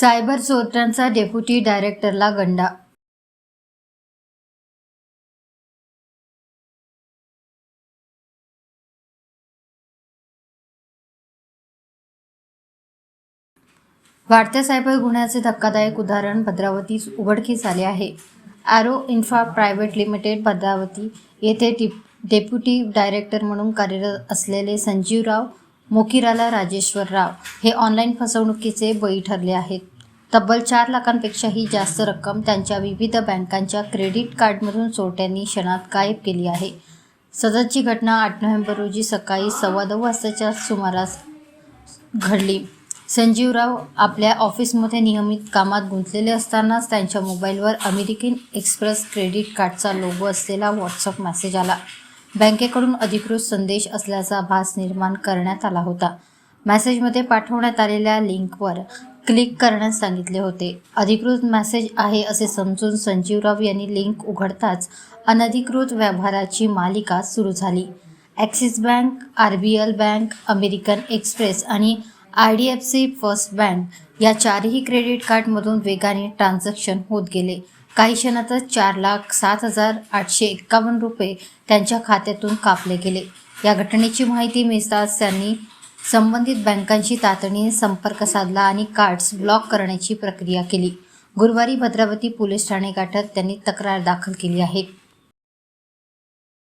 Cyber चोरट्यांचा deputy डायरेक्टरला गंडा वाढत्या cyber गुन्ह्याचे धक्कादायक उदाहरण भद्रावती उघडकीस आले आहे. Arrow Infra Private Limited Bhadravati येथे डेप्युटी डायरेक्टर म्हणून कार्यरत असलेले संजीवराव मोकिराला राजेश्वर राव हे ऑनलाईन फसवणुकीचे बळी ठरले आहेत. तब्बल चार लाखांपेक्षाही जास्त रक्कम त्यांच्या विविध बँकांच्या क्रेडिट कार्डमधून चोरट्यांनी क्षणात गायब केली आहे. सदरची घटना आठ नोव्हेंबर रोजी सकाळी सव्वा नऊ वाजताच्या सुमारास घडली. संजीवराव आपल्या ऑफिसमध्ये नियमित कामात गुंतलेले असतानाच त्यांच्या मोबाईलवर अमेरिकन एक्सप्रेस क्रेडिट कार्डचा लोगो असलेला व्हॉट्सअप मेसेज आला. बँकेकडून अधिकृत संदेश असल्याचा भास निर्माण करण्यात आला होता. मेसेजमध्ये पाठवण्यात आलेल्या लिंकवर क्लिक करण्यास सांगितले होते. अधिकृत मेसेज आहे असे समजून संजीवराव यांनी लिंक उघडताच अनधिकृत व्यवहाराची मालिका सुरू झाली. Axis bank R B L bank American Express आणि I D F C first bank या चारही क्रेडिट कार्डमधून वेगाने ट्रान्झॅक्शन होत गेले. काही क्षणातच चार लाख सात हजार आठशे एक्कावन्न रुपये त्यांच्या खात्यातून कापले गेले. या घटनेची माहिती मिळताच त्यांनी संबंधित बँकांशी तातडीने संपर्क साधला आणि कार्ड्स ब्लॉक करण्याची प्रक्रिया केली. गुरुवारी भद्रावती पोलीस ठाणे गाठत त्यांनी तक्रार दाखल केली आहे.